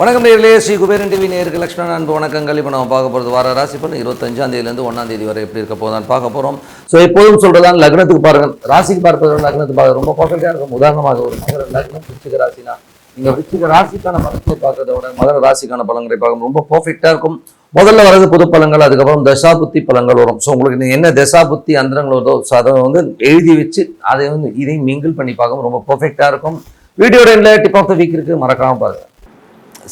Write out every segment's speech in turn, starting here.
வணக்கம் நேர்களே ஸ்ரீ குபேரன் டிவி நேருக்கு லக்ஷ்மணன் அன்பு வணக்கங்கள். இப்போ நம்ம பார்க்க போகிறது வார ராசி பலன். இருபத்தஞ்சாம் தேதியிலேருந்து ஒன்றாம் தேதி வரை எப்படி இருக்க போதான் பார்க்க போகிறோம் ஸோ எப்போதும் சொல்கிறதான் லக்னத்துக்கு பாருங்க ராசிக்கு பார்ப்பது லக்னத்துக்கு பார்க்க ரொம்ப பர்ஃபெக்டாக இருக்கும். உதாரணமாக ஒரு மகர லக்னம் விச்சிக ராசினா. நீங்கள் விச்சிக ராசிக்கான பலன்களை பார்க்கறத விட மகர ராசிக்கான பலன்களை பார்க்க ரொம்ப பர்ஃபெக்டாக இருக்கும். முதல்ல வரது புது பழங்கள் அதுக்கப்புறம் தசாபுத்தி பழங்கள் வரும். ஸோ உங்களுக்கு நீங்கள் என்ன தசாபுத்தி அந்தரங்கள் வருதோ ஸோ அதை வந்து எழுதி வச்சு அதை வந்து இதையும் மிங்கிள் பண்ணி பார்க்க ரொம்ப பர்ஃபெக்டாக இருக்கும். வீடியோ ரெண்டில் டிப் ஆஃப் த வீக் இருக்குது மறக்காமல் பாருங்கள்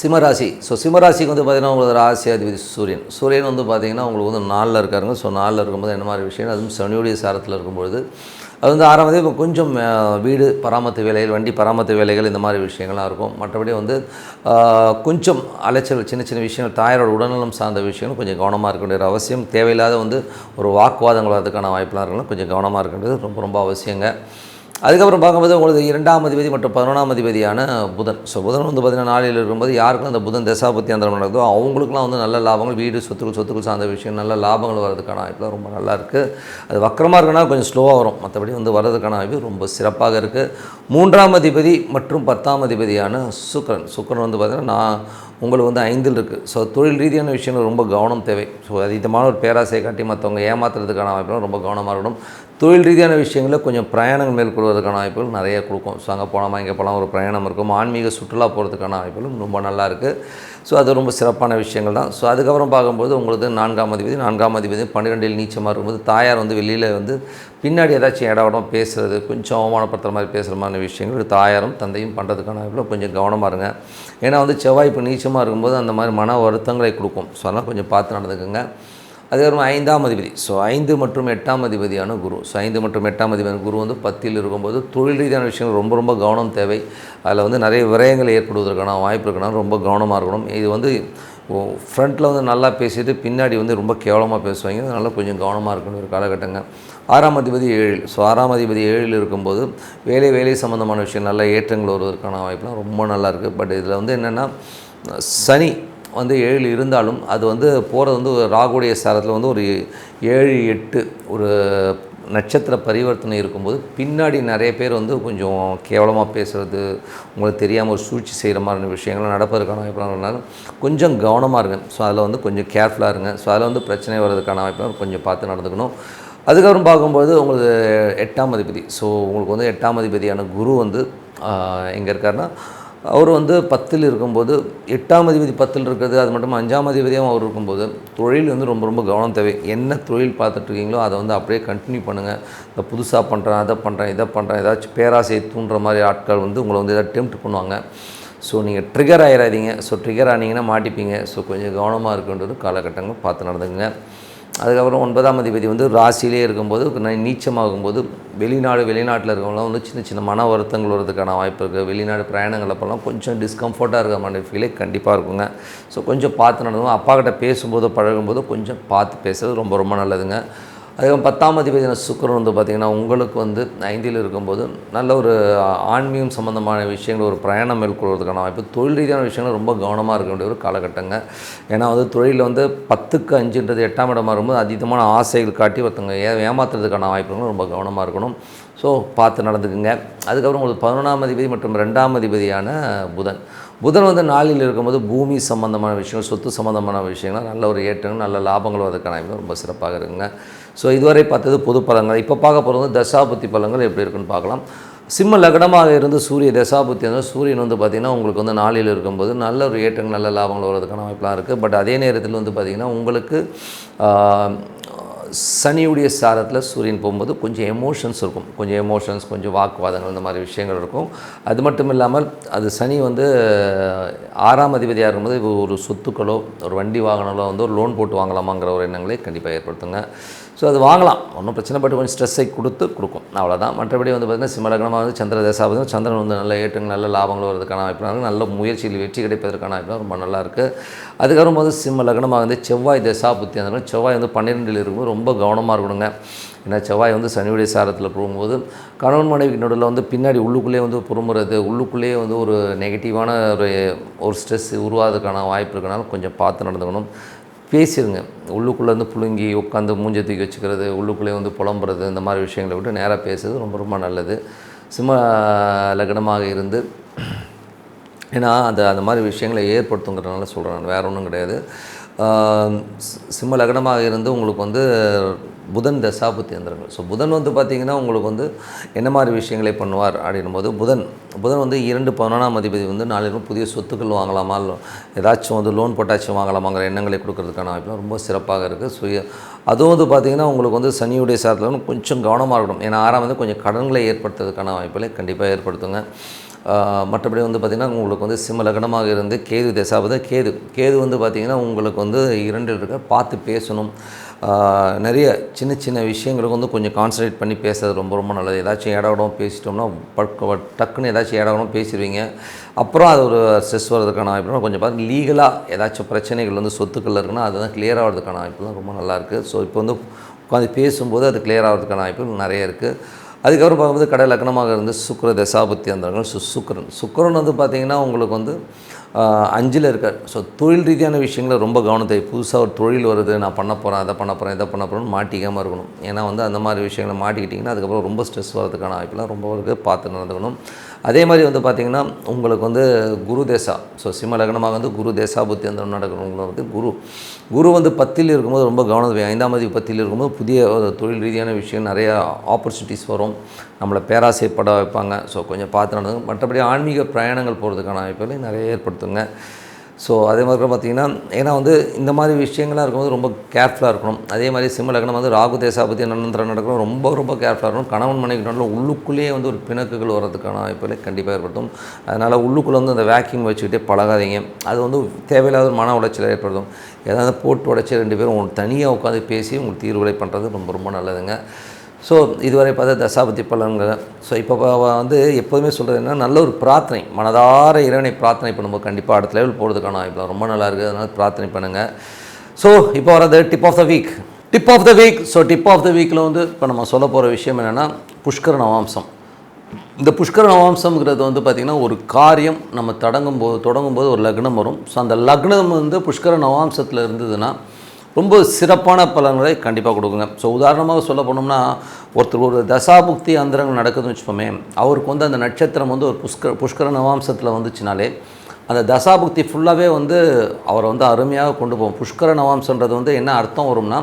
சிம்மராசி. ஸோ சிம்மராசிக்கு வந்து பார்த்தீங்கன்னா உங்களுக்கு ராசி அதிபதி சூரியன். சூரியன் வந்து பார்த்தீங்கன்னா உங்களுக்கு வந்து நாளில் இருக்காருங்க. ஸோ நாளில் இருக்கும்போது என்ன மாதிரி விஷயம் அதுவும் சனியுடைய சாரத்தில் இருக்கும்பொழுது அது வந்து ஆரம்பத்தில் இப்போ கொஞ்சம் வீடு பராமத்து வேலைகள் வண்டி பராமத்து வேலைகள் இந்த மாதிரி விஷயங்கள்லாம் இருக்கும். மற்றபடி வந்து கொஞ்சம் அலைச்சல் சின்ன சின்ன விஷயங்கள் தாயாரோட உடல்நலம் சார்ந்த விஷயங்கள் கொஞ்சம் கவனமாக இருக்க வேண்டிய அவசியம். தேவையில்லாத வந்து ஒரு வாக்குவாதங்கள் வரதுக்கான வாய்ப்பெலாம் இருக்கலாம் கொஞ்சம் கவனமாக இருக்க வேண்டியது ரொம்ப ரொம்ப அவசியங்க. அதுக்கப்புறம் பார்க்கும்போது உங்களுக்கு இரண்டாம் அதிபதி மற்றும் பதினொன்றாம் அதிபதியான புதன். ஸோ புதன் வந்து பார்த்திங்கன்னா நாளில் இருக்கும்போது யாருக்கும் அந்த புதன் தசாபத்தி அந்த நடக்குதோ அவங்களுக்குலாம் வந்து நல்ல லாபங்கள் வீடு சொத்துக்கள் சொத்துக்கள் சார்ந்த விஷயம் நல்ல லாபங்கள் வரதுக்கான வாய்ப்புலாம் ரொம்ப நல்லா இருக்குது அது வக்கரமாக இருக்குன்னா கொஞ்சம் ஸ்லோவாக வரும். மற்றபடி வந்து வர்றதுக்கான வாய்ப்பு ரொம்ப சிறப்பாக இருக்குது மூன்றாம் அதிபதி மற்றும் பத்தாம் அதிபதியான சுக்கிரன். சுக்கிரன் வந்து பார்த்திங்கன்னா நான் உங்களுக்கு வந்து ஐந்தில் இருக்குது ஸோ தொழில் ரீதியான விஷயங்கள் ரொம்ப கவனம் தேவை. ஸோ அதீதமான ஒரு பேராசையை காட்டி மற்றவங்க ஏமாத்துறதுக்கான வாய்ப்புகள் ரொம்ப கவனமாக இருக்கணும். தொழில் ரீதியான விஷயங்களில் கொஞ்சம் பிரயாணங்கள் மேற்கொள்வதற்கான வாய்ப்புகள் நிறைய கொடுக்கும். ஸோ அங்கே போனோமா இங்கே போகலாம் ஒரு பிரயாணம் இருக்கும். ஆன்மீக சுற்றுலா போகிறதுக்கான வாய்ப்புகளும் ரொம்ப நல்லா இருக்குது ஸோ அது ரொம்ப சிறப்பான விஷயங்கள் தான். ஸோ அதுக்கப்புறம் பார்க்கும்போது உங்களுக்கு நான்காம் அதிபதி நான்காம் அதிபதி பன்னிரெண்டில் நீச்சமாக இருக்கும்போது தாயார் வந்து வெளியில் வந்து பின்னாடி ஏதாச்சும் இடம் இடம் பேசுகிறது கொஞ்சம் அவமானப்படுத்துகிற மாதிரி பேசுகிற மாதிரி விஷயங்கள் தாயாரும் தந்தையும் பண்ணுறதுக்கான வாய்ப்பில் கொஞ்சம் கவனமாக இருங்க. ஏன்னா வந்து செவ்வாய் இப்போ நீச்சமாக இருக்கும்போது அந்த மாதிரி மன வருத்தங்களை கொடுக்கும். ஸோ அதெல்லாம் கொஞ்சம் பார்த்து நடந்துக்குங்க. அதுக்கப்புறம் ஐந்தாம் அதிபதி. ஸோ ஐந்து மற்றும் எட்டாம் அதிபதியான குரு. ஸோ ஐந்து மற்றும் எட்டாம் அதிபதியான குரு வந்து பத்தில் இருக்கும்போது தொழில் ரீதியான விஷயங்கள் ரொம்ப ரொம்ப கவனம் தேவை. அதில் வந்து நிறைய விரயங்கள் ஏற்படுவதற்கான வாய்ப்பு இருக்கணும் ரொம்ப கவனமாக இருக்கணும். இது வந்து ஃப்ரண்ட்டில் வந்து நல்லா பேசிட்டு பின்னாடி வந்து ரொம்ப கேவலமாக பேசுவாங்க. அதனால் கொஞ்சம் கவனமாக இருக்கணும் ஒரு காலகட்டங்க. ஆறாம் அதிபதி ஏழில். ஸோ ஆறாம் அதிபதி ஏழில் இருக்கும்போது வேலை வேலை சம்மந்தமான விஷயம் நல்ல ஏற்றங்கள் வருவதற்கான வாய்ப்புலாம் ரொம்ப நல்லா இருக்குது பட் இதில் வந்து என்னென்னா சனி வந்து ஏழு இருந்தாலும் அது வந்து போகிறது வந்து ஒரு ராகுடைய சாரத்தில் வந்து ஒரு ஏழு எட்டு ஒரு நட்சத்திர பரிவர்த்தனை இருக்கும்போது பின்னாடி நிறைய பேர் வந்து கொஞ்சம் கேவலமாக பேசுகிறது உங்களுக்கு தெரியாமல் ஒரு சூழ்ச்சி செய்கிற மாதிரியான விஷயங்கள்லாம் நடப்பதற்கான இருந்தாலும் கொஞ்சம் கவனமாக இருங்க. ஸோ அதில் வந்து கொஞ்சம் கேர்ஃபுல்லாக இருங்க. ஸோ அதில் வந்து பிரச்சனை வர்றதுக்கான வாய்ப்பு கொஞ்சம் பார்த்து நடந்துக்கணும். அதுக்கப்புறம் பார்க்கும்போது உங்களுக்கு எட்டாம் அதிபதி. ஸோ உங்களுக்கு வந்து எட்டாம் அதிபதியான குரு வந்து எங்கே இருக்காருன்னா அவர் வந்து பத்தில் இருக்கும்போது எட்டாம் அதிபதி பத்தில் இருக்கிறது அது மட்டும் அஞ்சாம் அதிபதியாகவும் அவர் இருக்கும்போது தொழில் வந்து ரொம்ப ரொம்ப கவனம் தேவை. என்ன தொழில் பார்த்துட்ருக்கீங்களோ அதை வந்து அப்படியே கண்டினியூ பண்ணுங்கள் இந்த புதுசாக பண்ணுறேன் அதை பண்ணுறேன் இதை பண்ணுறேன் ஏதாச்சும் பேராசையை தூண்டுற மாதிரி ஆட்கள் வந்து உங்களை வந்து எதாவது டெம்ப்ட் பண்ணுவாங்க. ஸோ நீங்கள் ட்ரிகர் ஆகிடாதீங்க ஸோ ட்ரிகர் ஆனீங்கன்னா மாட்டிப்பீங்க. ஸோ கொஞ்சம் கவனமாக இருக்குன்றது காலகட்டங்கள் பார்த்து நடந்துங்க அதுக்கப்புறம் ஒன்பதாம் அதிபதி வந்து ராசியிலே இருக்கும்போது நீச்சமாகும்போது வெளிநாடு வெளிநாட்டில் இருக்கவங்களாம் வந்து சின்ன சின்ன மன வருத்தங்கள் வரதுக்கான வாய்ப்பு இருக்குது வெளிநாடு பிரயாணங்கள் அப்போல்லாம் கொஞ்சம் டிஸ்கம்ஃபர்ட்டாக இருக்க மாதிரி ஃபீலே கண்டிப்பாக இருக்குங்க. ஸோ கொஞ்சம் பார்த்து நடந்தோம் அப்பா கிட்ட பேசும்போது பழகும்போது கொஞ்சம் பார்த்து பேசுறது ரொம்ப ரொம்ப நல்லதுங்க. அதுக்கப்புறம் பத்தாம் அதிபதியான சுக்கிரன் வந்து பார்த்திங்கன்னா உங்களுக்கு வந்து ஐந்தில் இருக்கும்போது நல்ல ஒரு ஆன்மீகம் சம்மந்தமான விஷயங்கள் ஒரு பிரயாணம் மேற்கொள்வதற்கான வாய்ப்பு தொழில் ரீதியான விஷயங்கள் ரொம்ப கவனமாக இருக்க வேண்டிய ஒரு காலகட்டங்க. ஏன்னா வந்து தொழிலில் வந்து பத்துக்கு அஞ்சுன்றது எட்டாம் இடமா இருக்கும்போது அதீதமான ஆசைகள் காட்டி ஒருத்தவங்க ஏ ஏமாத்துறதுக்கான வாய்ப்புகளும் ரொம்ப கவனமாக இருக்கணும். ஸோ பார்த்து நடந்துக்குங்க. அதுக்கப்புறம் உங்களுக்கு பதினொன்றாம் அதிபதி மற்றும் ரெண்டாம் அதிபதியான புதன். புதன் வந்து நாளில் இருக்கும்போது பூமி சம்பந்தமான விஷயங்கள் சொத்து சம்பந்தமான விஷயங்கள் நல்ல ஒரு ஏற்றங்கள் நல்ல லாபங்கள் அதற்கான வாய்ப்பு ரொம்ப சிறப்பாக இருக்குங்க. ஸோ இதுவரை பார்த்தது பொது பழங்கள். இப்போ பார்க்க போகிறது வந்து தசாபுத்தி பழங்கள் எப்படி இருக்குன்னு பார்க்கலாம். சிம்ம லக்னமாக இருந்து சூரிய தசாபுத்தி வந்து சூரியன் வந்து பார்த்திங்கன்னா உங்களுக்கு வந்து நாளில் இருக்கும்போது நல்ல ஒரு ஏற்றங்கள் நல்ல லாபங்கள் வர்றதுக்கான வாய்ப்பெலாம் இருக்குது பட் அதே நேரத்தில் வந்து பார்த்திங்கன்னா உங்களுக்கு சனியுடைய சாரத்தில் சூரியன் போகும்போது கொஞ்சம் எமோஷன்ஸ் இருக்கும். கொஞ்சம் எமோஷன்ஸ் கொஞ்சம் வாக்குவாதங்கள் இந்த மாதிரி விஷயங்கள் இருக்கும். அது மட்டும் இல்லாமல் அது சனி வந்து ஆறாம் அதிபதியாக இருக்கும்போது ஒரு சொத்துக்களோ ஒரு வண்டி வாகனங்களோ வந்து ஒரு லோன் போட்டு வாங்கலாமாங்கிற ஒரு எண்ணங்களை கண்டிப்பாக ஏற்படுத்துங்க. ஸோ அது வாங்கலாம். ஒன்றும் பிரச்சனை பட்டு கொஞ்சம் ஸ்ட்ரெஸ்ஸை கொடுத்து கொடுக்கும். அவ்வளோதான் மற்றபடி வந்து பார்த்திங்கன்னா சிம்மலகனமாக வந்து சந்திர தேசாபதி சந்திரன் வந்து நல்ல ஏற்றங்கள் நல்ல லாபங்கள் வருதுக்கான வாய்ப்பு நல்ல முயற்சியில் வெற்றி கிடைப்பதற்கான வாய்ப்பு ரொம்ப நல்லா இருக்குது அதுக்கப்புறம் வந்து சிம்ம லக்னமாக வந்து செவ்வாய் தசாபுத்தி அந்த செவ்வாய் வந்து பன்னிரெண்டில் இருக்கும்போது ரொம்ப கவனமாக இருக்கணுங்க. ஏன்னா செவ்வாய் வந்து சனியுடைய சாரத்தில் போகும்போது கணவன் மனைவிக்கு நடுவில் வந்து பின்னாடி உள்ளுக்குள்ளேயே வந்து பொறுமுறது உள்ளுக்குள்ளேயே வந்து ஒரு நெகட்டிவான ஒரு ஒரு ஸ்ட்ரெஸ் உருவாகிறதுக்கான வாய்ப்பு இருக்கனால கொஞ்சம் பார்த்து நடந்துக்கணும். பேசிடுங்க உள்ளுக்குள்ளே வந்து புழுங்கி உட்காந்து மூஞ்ச தூக்கி வச்சுக்கிறது உள்ளுக்குள்ளே வந்து புலம்புறது இந்த மாதிரி விஷயங்களை விட்டு நேராக பேசுறது ரொம்ப ரொம்ப நல்லது. சிம்ம லக்னமாக இருந்து ஏன்னா அந்த அந்த மாதிரி விஷயங்களை ஏற்படுத்துங்கிறதுனால சொல்கிறேன் நான். ஒன்றும் கிடையாது. சிம்ம லக்னமாக இருந்து உங்களுக்கு வந்து புதன் தசாபுத்தி எந்திரங்கள் ஸோ புதன் வந்து பார்த்திங்கன்னா உங்களுக்கு வந்து என்ன மாதிரி விஷயங்களை பண்ணுவார் அப்படின்னும் போது புதன் புதன் வந்து இரண்டு பதினொன்றாம் அதிபதி வந்து நாளிலும் புதிய சொத்துக்கள் வாங்கலாமா இல்லை ஏதாச்சும் வந்து லோன் போட்டாச்சும் வாங்கலாமாங்கிற எண்ணங்களை கொடுக்கறதுக்கான வாய்ப்புலாம் ரொம்ப சிறப்பாக இருக்குது சுய அதுவும் வந்து பார்த்திங்கன்னா உங்களுக்கு வந்து சனியுடைய சாரத்தில் கொஞ்சம் கவனமாக இருக்கணும். ஏன்னா ஆறாம் வந்து கொஞ்சம் கடன்களை ஏற்படுத்துறதுக்கான வாய்ப்புகளை கண்டிப்பாக ஏற்படுத்துங்க. மற்றபடி வந்து பார்த்திங்கன்னா உங்களுக்கு வந்து சிம்ம லக்னமாக இருந்து கேது தசாபத கேது கேது வந்து பார்த்திங்கன்னா உங்களுக்கு வந்து இரண்டில் இருக்க பார்த்து பேசணும். நிறைய சின்ன சின்ன விஷயங்களுக்கு வந்து கொஞ்சம் கான்சன்ட்ரேட் பண்ணி பேசுறது ரொம்ப ரொம்ப நல்லது. ஏதாச்சும் இடவிடம் பேசிட்டோம்னா டக்குன்னு ஏதாச்சும் இடவிடம் பேசிடுவீங்க. அப்புறம் அது ஒரு ஸ்ட்ரெஸ் வர்றதுக்கான வாய்ப்புலாம் கொஞ்சம் பார்த்து லீகலாக ஏதாச்சும் பிரச்சனைகள் வந்து சொத்துக்கள் இருக்குன்னா அதுதான் கிளியர் ஆகிறதுக்கான வாய்ப்புலாம் ரொம்ப நல்லாயிருக்கு ஸோ இப்போ வந்து உட்காந்து பேசும்போது அது கிளியர் ஆகிறதுக்கான வாய்ப்புகள் நிறைய இருக்குது அதுக்கப்புறம் பார்க்கும்போது கடை லக்னமாக இருந்து சுக்கர தசாபத்தி அந்தரங்கள் சு சுக்கரன். சுக்கிரன் வந்து பார்த்திங்கன்னா உங்களுக்கு வந்து அஞ்சில் இருக்கார். ஸோ தொழில் ரீதியான விஷயங்களை ரொம்ப கவனத்தை புதுசாக ஒரு தொழில் வருது நான் பண்ண போகிறேன் அதை பண்ண போகிறேன் இதை பண்ண போகிறேன்னு மாட்டிக்காமல் இருக்கணும். ஏன்னா வந்து அந்த மாதிரி விஷயங்களை மாட்டிக்கிட்டிங்கன்னா அதுக்கப்புறம் ரொம்ப ஸ்ட்ரெஸ் வரதுக்கான வாய்ப்புலாம் ரொம்ப இருக்குது பார்த்து நடந்துக்கணும். அதே மாதிரி வந்து பார்த்திங்கன்னா உங்களுக்கு வந்து குரு தேசா. ஸோ சிம்ம லக்னமாக வந்து குரு தேசா புத்தி அந்த நடக்கிறவங்க வந்து குரு குரு வந்து பத்தில் இருக்கும்போது ரொம்ப கவனம் ஐந்தாம் அதிபதி பத்தில் இருக்கும்போது புதிய ஒரு தொழில் ரீதியான விஷயம் நிறையா ஆப்பர்ச்சுனிட்டிஸ் வரும். நம்மளை பேராசைப்பட வைப்பாங்க. ஸோ கொஞ்சம் பார்த்து நடந்துங்க மற்றபடி ஆன்மீக பிரயாணங்கள் போகிறதுக்கான வாய்ப்புகளை நிறைய ஏற்படுத்துங்க. ஸோ அதே மாதிரி பார்த்தீங்கன்னா ஏன்னா வந்து இந்த மாதிரி விஷயங்கள்லாம் இருக்கும்போது ரொம்ப கேர்ஃபுல்லாக இருக்கணும். அதே மாதிரி சிம்ம லக்னம் வந்து ராகு தேசாபதி நன்னந்திரம் நடக்கணும் ரொம்ப ரொம்ப கேர்ஃபுல்லாக இருக்கணும். கணவன் மனைவி நல்ல உள்ளுக்குள்ளேயே வந்து ஒரு பிணக்குகள் வர்றதுக்கான வாய்ப்புகளை கண்டிப்பாக ஏற்படுத்தும். அதனால் உள்ளுக்குள்ளே வந்து அந்த வேக்யூம் வச்சுக்கிட்டே பழகாதீங்க. அது வந்து தேவையில்லாத ஒரு மன உளைச்சலை ஏற்படுத்தும். ஏதாவது போட்டு உடைச்சி ரெண்டு பேரும் உங்களுக்கு தனியாக உட்காந்து பேசி உங்களுக்கு தீர்வுகளை பண்ணுறது ரொம்ப ரொம்ப நல்லதுங்க. ஸோ இதுவரை பார்த்தா தசாபதி பலன்கள். ஸோ இப்போ வந்து எப்போதுமே சொல்கிறது என்ன நல்ல ஒரு பிரார்த்தனை மனதார இறைவனை பிரார்த்தனை பண்ணும்போது கண்டிப்பாக அடுத்த லெவல் போகிறதுக்கான இப்போ ரொம்ப நல்லா இருக்குது அதனால் பிரார்த்தனை பண்ணுங்கள் ஸோ இப்போ வரது tip of the week tip of the week so tip of the வீக்கில் வந்து இப்போ நம்ம சொல்ல போகிற விஷயம் என்னென்னா புஷ்கர நவாம்சம். இந்த புஷ்கர நவாம்சம்ங்கிறது வந்து பார்த்திங்கன்னா ஒரு காரியம் நம்ம தொடங்கும் போது தொடங்கும் போது ஒரு லக்னம் வரும். ஸோ அந்த லக்னம் வந்து புஷ்கர நவாம்சத்தில் இருந்ததுன்னா ரொம்ப சிறப்பான பலன்களை கண்டிப்பாக கொடுக்குங்க. ஸோ உதாரணமாக சொல்ல போனோம்னா ஒருத்தர் ஒரு தசாபுக்தி அந்தரங்கள் நடக்குதுன்னு வச்சுப்போமே அவருக்கு வந்து அந்த நட்சத்திரம் வந்து ஒரு புஷ்கர புஷ்கர நவாம்சத்தில் வந்துச்சுனாலே அந்த தசாபுக்தி ஃபுல்லாகவே வந்து அவரை வந்து அருமையாக கொண்டு போவோம் புஷ்கர நவாம்சன்றது வந்து என்ன அர்த்தம் வரும்னா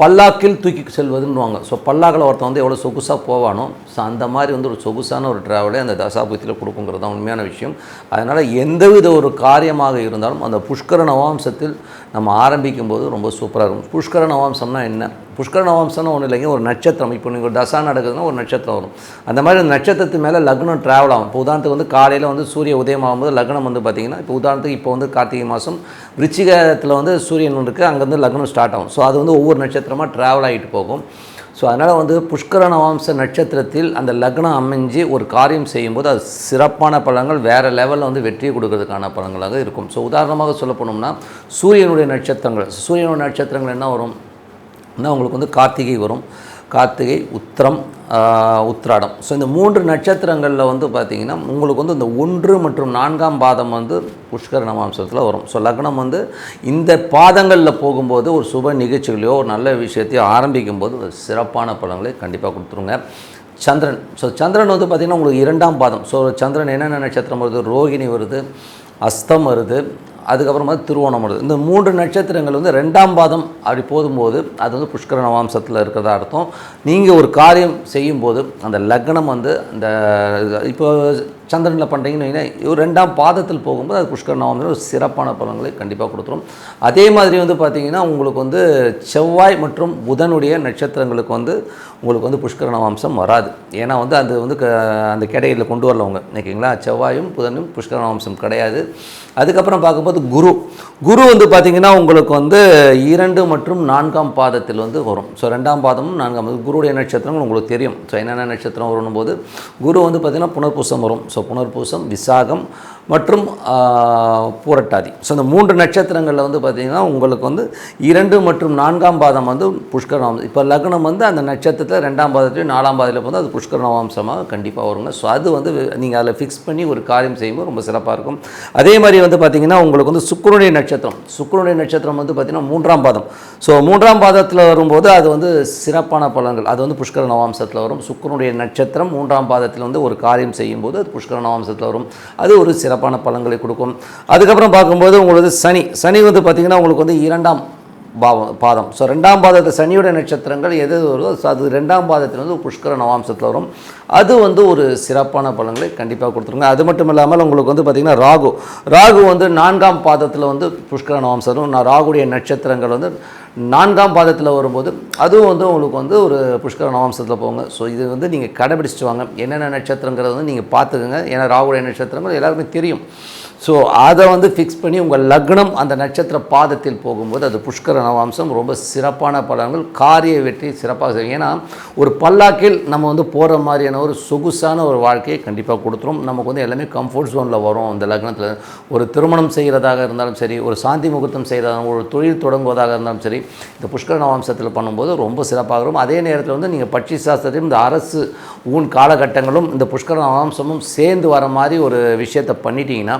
பல்லாக்கில் தூக்கி செல்வதுன்னுவாங்க. ஸோ பல்லாக்கில் ஒருத்தன் வந்து எவ்வளோ சொகுசாக போவானோ ஸோ அந்த மாதிரி வந்து ஒரு சொகுசான ஒரு ட்ராவலே அந்த தசாபுத்தியில் கொடுக்குங்கிறது தான் உண்மையான விஷயம். அதனால் எந்தவித ஒரு காரியமாக இருந்தாலும் அந்த புஷ்கர நவாம்சத்தில் நம்ம ஆரம்பிக்கும் போது ரொம்ப சூப்பராக இருக்கும். புஷ்கர நவாம்சம்னா என்ன? புஷ்கர நவாம்சம்னு ஒன்றும் இல்லைங்க ஒரு நட்சத்திரம். இப்போ நீங்கள் ஒரு தசா நடக்குதுன்னா ஒரு நட்சத்திரம் வரும். அந்த மாதிரி அந்த நட்சத்திரத்து மேலே லக்னம் ட்ராவல் ஆகும். இப்போ உதாரணத்துக்கு வந்து காலையில் வந்து சூரிய உதயம் ஆகும்போது லக்னம் வந்து பார்த்திங்கன்னா இப்போ உதாரணத்துக்கு இப்போ வந்து கார்த்திகை மாதம் விருச்சிகத்தில் வந்து சூரியன் இருக்குது அங்கேருந்து லக்னம் ஸ்டார்ட் ஆகும். ஸோ அது வந்து ஒவ்வொரு நட்சத்திரமாக ட்ராவல் ஆகிட்டு போகும். ஸோ அதனால் வந்து புஷ்கர நவாம்ச நட்சத்திரத்தில் அந்த லக்னம் அமைஞ்சு ஒரு காரியம் செய்யும்போது அது சிறப்பான பலன்கள் வேறு லெவலில் வந்து வெற்றியை கொடுக்கறதுக்கான பலன்களாக இருக்கும். ஸோ உதாரணமாக சொல்ல போனோம்னா சூரியனுடைய நட்சத்திரங்கள். சூரியனுடைய நட்சத்திரங்கள் என்ன வரும்? உங்களுக்கு வந்து கார்த்திகை வரும். கார்த்திகை உத்திரம் உத்திராடம். ஸோ இந்த மூன்று நட்சத்திரங்களில் வந்து பார்த்திங்கன்னா உங்களுக்கு வந்து இந்த ஒன்று மற்றும் நான்காம் பாதம் வந்து புஷ்கர நமாம்சத்தில் வரும். ஸோ லக்னம் வந்து இந்த பாதங்களில் போகும்போது ஒரு சுப நிகழ்ச்சிகளையோ ஒரு நல்ல விஷயத்தையோ ஆரம்பிக்கும் போது ஒரு சிறப்பான பலன்களை கண்டிப்பாக கொடுத்துருங்க. சந்திரன். ஸோ சந்திரன் வந்து பார்த்திங்கன்னா உங்களுக்கு இரண்டாம் பாதம். ஸோ சந்திரன் என்னென்ன நட்சத்திரம் வருது? ரோகிணி வருது அஸ்தம் வருது அதுக்கப்புறமா திருவோணம் இந்த மூன்று நட்சத்திரங்கள் வந்து ரெண்டாம் பாதம் அப்படி போதும்போது அது வந்து புஷ்கர நவாம்சத்தில் இருக்கிறதா அர்த்தம். நீங்கள் ஒரு காரியம் செய்யும்போது அந்த லக்னம் வந்து அந்த இப்போ சந்திரனில் பண்ணுறீங்கன்னு ஒரு ரெண்டாம் பாதத்தில் போகும்போது அது புஷ்கர நவாம்சம் ஒரு சிறப்பான பலன்களை கண்டிப்பாக கொடுத்துரும். அதே மாதிரி வந்து பார்த்திங்கன்னா உங்களுக்கு வந்து செவ்வாய் மற்றும் புதனுடைய நட்சத்திரங்களுக்கு வந்து உங்களுக்கு வந்து புஷ்கர நவாம்சம் வராது. ஏன்னா வந்து அது வந்து க- அந்த கேட்டகரியில் கொண்டு வரலவங்க. ஓகேங்களா செவ்வாயும் புதனும் புஷ்கர நவாம்சம் கிடையாது. அதுக்கப்புறம் பார்க்கும்போது குரு. குரு வந்து பார்த்திங்கன்னா உங்களுக்கு வந்து இரண்டு மற்றும் நான்காம் பாதத்தில் வந்து வரும். ஸோ ரெண்டாம் பாதமும் நான்காம் பாதம் குருடைய நட்சத்திரங்கள் உங்களுக்கு தெரியும். ஸோ என்னென்ன நட்சத்திரம் வரும்போது குரு வந்து பார்த்திங்கன்னா புனர்பூசம் வரும். ஸோ புனர்பூசம் விசாகம் மற்றும் பூரட்டாதி. ஸோ இந்த மூன்று நட்சத்திரங்களில் வந்து பார்த்திங்கன்னா உங்களுக்கு வந்து இரண்டு மற்றும் நான்காம் பாதம் வந்து புஷ்கர இப்போ லக்னம் வந்து அந்த நட்சத்திரத்தில் ரெண்டாம் பாதத்துலையும் நாலாம் பாதத்தில் வந்து அது புஷ்கர நவம்சமாக கண்டிப்பாக வருங்க. ஸோ அது வந்து நீங்கள் அதில் ஃபிக்ஸ் பண்ணி ஒரு காரியம் செய்யும்போது ரொம்ப சிறப்பாக இருக்கும். அதே மாதிரி வந்து பார்த்திங்கன்னா உங்களுக்கு வந்து சுக்கரனுடைய நட்சத்திரம். சுக்கரனுடைய நட்சத்திரம் வந்து பார்த்திங்கன்னா மூன்றாம் பாதம். ஸோ மூன்றாம் பாதத்தில் வரும்போது அது வந்து சிறப்பான பலன்கள். அது வந்து புஷ்கர நவாம்சத்தில் வரும். சுக்கரனுடைய நட்சத்திரம் மூன்றாம் பாதத்தில் வந்து ஒரு காரியம் செய்யும்போது அது புஷ்கர நவாம்சத்தில் வரும். அது ஒரு சிறப்பு சிறப்பான பலன்களை கொடுக்கும். அதுக்கப்புறம் பார்க்கும்போது உங்களுக்கு சனி. சனி வந்து பார்த்திங்கன்னா உங்களுக்கு வந்து இரண்டாம் பாவம் பாதம். ஸோ ரெண்டாம் பாதத்தை சனியோட நட்சத்திரங்கள் எது வருதோ அது ரெண்டாம் பாதத்தில் வந்து புஷ்கர நவாம்சத்தில் வரும். அது வந்து ஒரு சிறப்பான பலன்களை கண்டிப்பாக கொடுத்துருங்க. அது மட்டும் இல்லாமல் உங்களுக்கு வந்து பார்த்திங்கன்னா ராகு. ராகு வந்து நான்காம் பாதத்தில் வந்து புஷ்கர நவாம்சம் வரும். நான் ராகுடைய நட்சத்திரங்கள் வந்து நான்காம் பாதத்தில் வரும்போது அதுவும் வந்து உங்களுக்கு வந்து ஒரு புஷ்கர நவம்சத்தில் போங்க. ஸோ இது வந்து நீங்கள் கடைபிடிச்சிட்டு வாங்க. என்னென்ன நட்சத்திரங்கிறது வந்து நீங்கள் பார்த்துக்கோங்க. ஏன்னா ராகுடைய நட்சத்திரங்கள் எல்லாருக்குமே தெரியும். ஸோ அதை வந்து ஃபிக்ஸ் பண்ணி உங்கள் லக்னம் அந்த நட்சத்திர பாதத்தில் போகும்போது அது புஷ்கர நவாம்சம் ரொம்ப சிறப்பான பலன்கள் காரிய வெற்றி சிறப்பாக செய்யும். ஏன்னா ஒரு பல்லாக்கில் நம்ம வந்து போகிற மாதிரியான ஒரு சொகுசான ஒரு வாழ்க்கையை கண்டிப்பாக கொடுத்துரும். நமக்கு வந்து எல்லாமே கம்ஃபர்ட் ஜோனில் வரும் அந்த லக்னத்தில். ஒரு திருமணம் செய்கிறதாக இருந்தாலும் சரி ஒரு சாந்தி முகூர்த்தம் செய்கிறதாக ஒரு தொழில் தொடங்குவதாக இருந்தாலும் சரி இந்த புஷ்கர நவாம்சத்தில் பண்ணும்போது ரொம்ப சிறப்பாக இருக்கும். அதே நேரத்தில் வந்து நீங்கள் பட்சி சாஸ்திரத்தையும் இந்த அரசு ஊன் காலகட்டங்களும் இந்த புஷ்கர நவாம்சமும் சேர்ந்து வர மாதிரி ஒரு விஷயத்தை பண்ணிட்டீங்கன்னா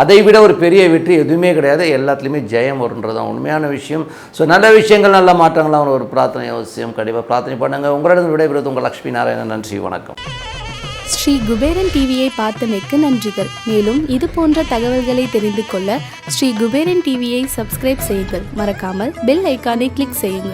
அதை விட ஒரு பெரிய வெற்றி எதுவுமே கிடையாது. எல்லாத்துலேயுமே ஜெயம் வருன்றது தான் உண்மையான விஷயம். ஸோ நல்ல விஷயங்கள் நல்ல மாற்றங்கள்லாம் ஒரு பிரார்த்தனை அவசியம். கண்டிப்பாக பிரார்த்தனை பண்ணுங்கள் உங்களிடம் விடைபெறுவது உங்கள் லக்ஷ்மி நாராயணன். நன்றி வணக்கம். ஸ்ரீ குபேரன் டிவியை பார்த்தமைக்கு நன்றிகள். மேலும் இது போன்ற தகவல்களை தெரிந்து கொள்ள ஸ்ரீ குபேரன் டிவியை சப்ஸ்கிரைப் செய்யுங்கள். மறக்காமல் பெல் ஐக்கானை கிளிக் செய்யுங்கள்.